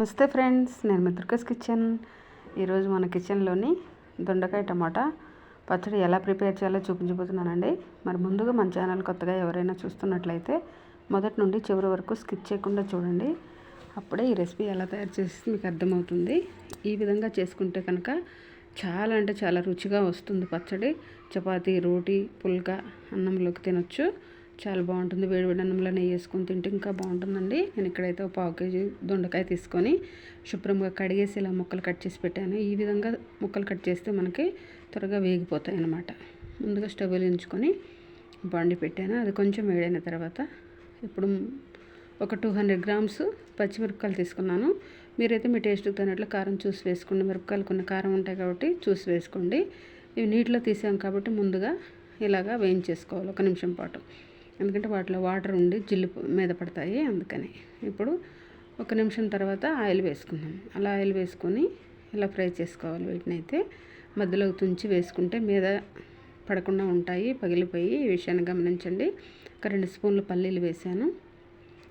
నమస్తే ఫ్రెండ్స్ నేను మిత్రకస్ కిచెన్. ఈరోజు మన కిచెన్లోని దొండకాయ టమాటా పచ్చడి ఎలా ప్రిపేర్ చేయాలో చూపించబోతున్నానండి. మరి ముందుగా మన ఛానల్ కొత్తగా ఎవరైనా చూస్తున్నట్లయితే మొదటి నుండి చివరి వరకు స్కిప్ చేయకుండా చూడండి. అప్పుడే ఈ రెసిపీ ఎలా తయారు చేసి మీకు అర్థమవుతుంది. ఈ విధంగా చేసుకుంటే కనుక చాలా అంటే చాలా రుచిగా వస్తుంది పచ్చడి. చపాతీ రోటీ పుల్కా అన్నంలోకి తినొచ్చు. చాలా బాగుంటుంది. వేడి వేడి అన్నంలో నెయ్యి వేసుకొని తింటే ఇంకా బాగుంటుందండి. నేను ఇక్కడైతే ఒక పావు కేజీ దొండకాయ తీసుకొని శుభ్రంగా కడిగేసి ఇలా ముక్కలు కట్ చేసి పెట్టాను. ఈ విధంగా ముక్కలు కట్ చేస్తే మనకి త్వరగా వేగిపోతాయి అన్నమాట. ముందుగా స్టవ్ వెలిగించుకొని బండి పెట్టాను. అది కొంచెం వేడైన తర్వాత ఇప్పుడు ఒక టూ హండ్రెడ్ గ్రామ్స్ పచ్చిమిరపకాయలు తీసుకున్నాను. మీరైతే మీ టేస్ట్ తగినట్లు కారం చూసి వేసుకోండి. మిరపకాయలు కొన్ని కారం ఉంటాయి కాబట్టి చూసి వేసుకోండి. ఇవి నీటిలో తీసాం కాబట్టి ముందుగా ఇలాగా వేయించేసుకోవాలి. ఒక నిమిషం పాటు. ఎందుకంటే వాటిలో వాటర్ ఉండి జిల్లు మీద పడతాయి అందుకని. ఇప్పుడు ఒక నిమిషం తర్వాత ఆయిల్ వేసుకుందాం. అలా ఆయిల్ వేసుకొని ఇలా ఫ్రై చేసుకోవాలి వీటిని అయితే మధ్యలో తుంచి వేసుకుంటే మీద పడకుండా ఉంటాయి పగిలిపోయి ఈ విషయాన్ని గమనించండి. ఒక రెండు స్పూన్లు పల్లీలు వేసాను.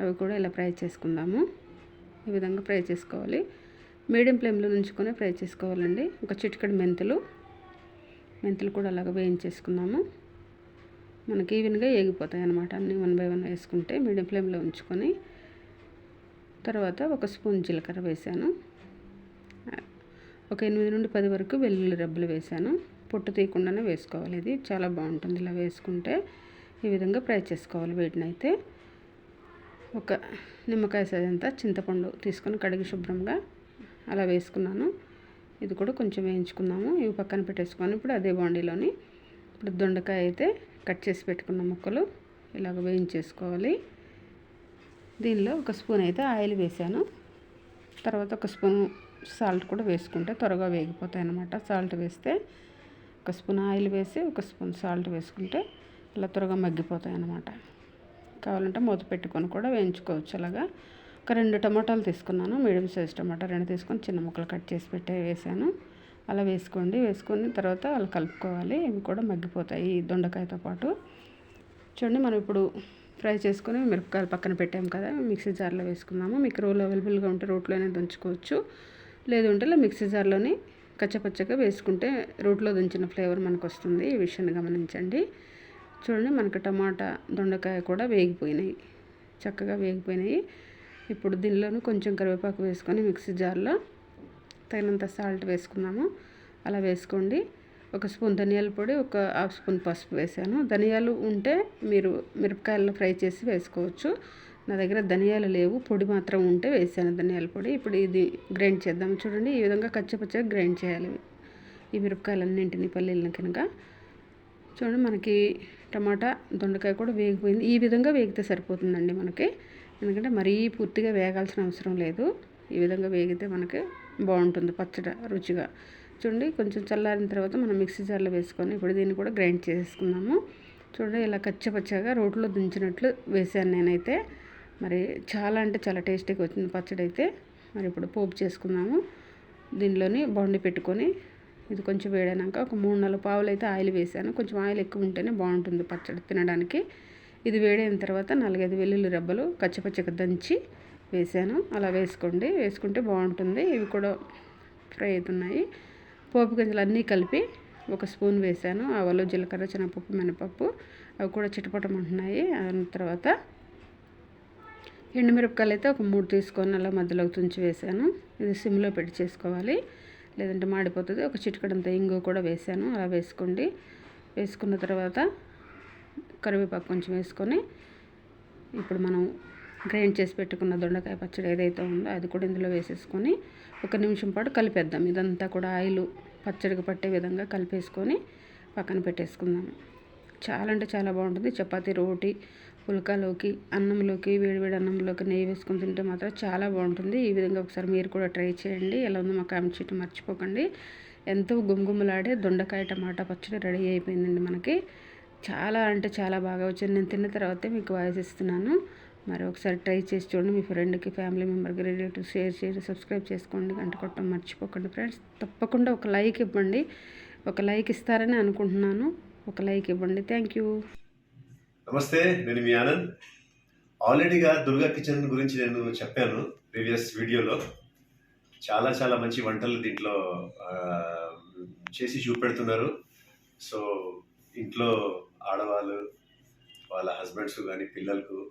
అవి కూడా ఇలా ఫ్రై చేసుకుందాము. ఈ విధంగా ఫ్రై చేసుకోవాలి. మీడియం ఫ్లేమ్లో నుంచుకొని ఫ్రై చేసుకోవాలండి. ఒక చిటికడి మెంతులు. మెంతులు కూడా అలాగ వేయించేసుకున్నాము మనకి ఈవెన్గా ఏగిపోతాయి అన్నమాట. అన్నీ వన్ బై వన్ వేసుకుంటే మీడియం ఫ్లేమ్లో ఉంచుకొని తర్వాత ఒక స్పూన్ జీలకర్ర వేసాను. ఒక ఎనిమిది నుండి పది వరకు వెల్లుల్లి రబ్బలు వేసాను. పొట్టు తీయకుండానే వేసుకోవాలి ఇది. చాలా బాగుంటుంది ఇలా వేసుకుంటే. ఈ విధంగా ఫ్రై చేసుకోవాలి వీటిని అయితే ఒక నిమ్మకాయ సైజ్ చింతపండు తీసుకొని కడిగి శుభ్రంగా అలా వేసుకున్నాను. ఇది కూడా కొంచెం వేయించుకున్నాము ఇవి పక్కన పెట్టేసుకొని ఇప్పుడు అదే బాండీలోని ఇప్పుడు దొండకాయ అయితే కట్ చేసి పెట్టుకున్న ముక్కలు ఇలాగ వేయించేసుకోవాలి. దీనిలో ఒక స్పూన్ అయితే ఆయిల్ వేసాను. తర్వాత ఒక స్పూన్ సాల్ట్ కూడా వేసుకుంటే త్వరగా వేగిపోతాయి అన్నమాట. సాల్ట్ వేస్తే ఒక స్పూన్ ఆయిల్ వేసి ఒక స్పూన్ సాల్ట్ వేసుకుంటే ఇలా త్వరగా మగ్గిపోతాయి అన్నమాట. కావాలంటే మూత పెట్టుకొని కూడా వేయించుకోవచ్చు అలాగా. ఒక రెండు టమాటాలు తీసుకున్నాను మీడియం సైజ్ టమాటా రెండు తీసుకొని చిన్న ముక్కలు కట్ చేసి పెట్టే వేసాను. అలా వేసుకోండి వేసుకొని తర్వాత అలా కలుపుకోవాలి. ఇవి కూడా మగ్గిపోతాయి దొండకాయతో పాటు. చూడండి మనం ఇప్పుడు ఫ్రై చేసుకొని మిరపకాయలు పక్కన పెట్టాము కదా మిక్సీ జార్లో వేసుకుందాము. మీకు రోలు అవైలబుల్గా ఉంటే రోట్లోనే దంచుకోవచ్చు. లేదు ఉంటే ఇలా మిక్సీ జార్లోని కచ్చపచ్చగా వేసుకుంటే రోట్లో దంచిన ఫ్లేవర్ మనకు వస్తుంది ఈ విషయాన్ని గమనించండి. చూడండి మనకు టమాటా దొండకాయ కూడా వేగిపోయినాయి. చక్కగా వేగిపోయినాయి. ఇప్పుడు దీనిలోనూ కొంచెం కరివేపాకు వేసుకొని మిక్సీ జార్లో తగినంత సాల్ట్ వేసుకున్నాము. అలా వేసుకోండి. ఒక స్పూన్ ధనియాల పొడి ఒక హాఫ్ స్పూన్ పసుపు వేసాను. ధనియాలు ఉంటే మీరు మిరపకాయలు ఫ్రై చేసి వేసుకోవచ్చు. నా దగ్గర ధనియాలు లేవు. పొడి మాత్రం ఉంటే వేసాను ధనియాల పొడి. ఇప్పుడు ఇది గ్రైండ్ చేద్దాం. చూడండి ఈ విధంగా కచ్చపచ్చగా గ్రైండ్ చేయాలి. ఈ మిరపకాయలన్నింటినీ పల్లీలను కనుక. చూడండి మనకి టమాటా దొండకాయ కూడా వేగిపోయింది. ఈ విధంగా వేగితే సరిపోతుందండి మనకి. ఎందుకంటే మరీ పూర్తిగా వేగాల్సిన అవసరం లేదు. ఈ విధంగా వేగితే మనకి బాగుంటుంది పచ్చడి రుచిగా. చూడండి కొంచెం చల్లారిన తర్వాత మనం మిక్సీ జార్లో వేసుకొని ఇప్పుడు దీన్ని కూడా గ్రైండ్ చేసుకున్నాము చూడండి ఇలా కచ్చపచ్చగా రోట్లో దించినట్లు వేసాను నేనైతే. మరి చాలా అంటే చాలా టేస్టీగా వచ్చింది పచ్చడి అయితే. మరి ఇప్పుడు పోపు చేసుకున్నాము దీనిలోని బాండి పెట్టుకొని ఇది కొంచెం వేడైనాక ఒక మూడు నాలుగు పావులు అయితే ఆయిల్ వేసాను కొంచెం ఆయిల్ ఎక్కువ ఉంటేనే బాగుంటుంది పచ్చడి తినడానికి. ఇది వేడైన తర్వాత నాలుగైదు వెల్లుల్లి రెబ్బలు కచ్చపచ్చగా దంచి వేసాను. అలా వేసుకోండి. వేసుకుంటే బాగుంటుంది. ఇవి కూడా ఫ్రై అవుతున్నాయి. పోపు గింజలు అన్నీ కలిపి ఒక స్పూన్ వేసాను. ఆవాలు జీలకర్ర శనగపప్పు మినపప్పు అవి కూడా చిటపటమంటున్నాయి. అన్న తర్వాత ఎండుమిరపకాయలు అయితే ఒక మూడు తీసుకొని అలా మధ్యలో తుంచి వేసాను. ఇది సిమ్లో పెట్టి చేసుకోవాలి. లేదంటే మాడిపోతుంది. ఒక చిటికడంత ఇంగు కూడా వేసాను. అలా వేసుకోండి. వేసుకున్న తర్వాత కరివేపాకు కొంచెం వేసుకొని ఇప్పుడు మనం గ్రైండ్ చేసి పెట్టుకున్న దొండకాయ పచ్చడి ఏదైతే ఉందో అది కూడా ఇందులో వేసేసుకొని ఒక నిమిషం పాటు కలిపేద్దాం. ఇదంతా కూడా ఆయిల్ పచ్చడికి పట్టే విధంగా కలిపేసుకొని పక్కన పెట్టేసుకుందాం. చాలా అంటే చాలా బాగుంటుంది. చపాతి రోటీ పుల్కాలోకి అన్నంలోకి వేడివేడి అన్నంలోకి నెయ్యి వేసుకొని తింటే మాత్రం చాలా బాగుంటుంది. ఈ విధంగా ఒకసారి మీరు కూడా ట్రై చేయండి. ఎలా ఉందో మా కామెంట్ చేయటం మర్చిపోకండి. ఎంతో గుమ్గుమ్మలాడే దొండకాయ టమాటా పచ్చడి రెడీ అయిపోయిందండి మనకి. చాలా అంటే చాలా బాగా వచ్చింది. నేను తిన్న తర్వాతే మీకు వాయిస్ ఇస్తున్నాను. మరి ఒకసారి ట్రై చేసి చూడండి. మీ ఫ్రెండ్కి ఫ్యామిలీ మెంబర్కి రిలేటివ్ షేర్ చేసి సబ్స్క్రైబ్ చేసుకోండి. గంట కొట్టడం మర్చిపోకండి ఫ్రెండ్స్. తప్పకుండా ఒక లైక్ ఇవ్వండి. ఒక లైక్ ఇస్తారని అనుకుంటున్నాను. ఒక లైక్ ఇవ్వండి. Thank you. నమస్తే నేను మీ ఆనంద్. ఆల్రెడీగా దుర్గా కిచెన్ గురించి నేను చెప్పాను ప్రీవియస్ వీడియోలో. చాలా చాలా మంచి వంటలు దీంట్లో చేసి చూపెడుతున్నారు. సో ఇంట్లో ఆడవాళ్ళు వాళ్ళ హస్బెండ్స్ కానీ పిల్లలకు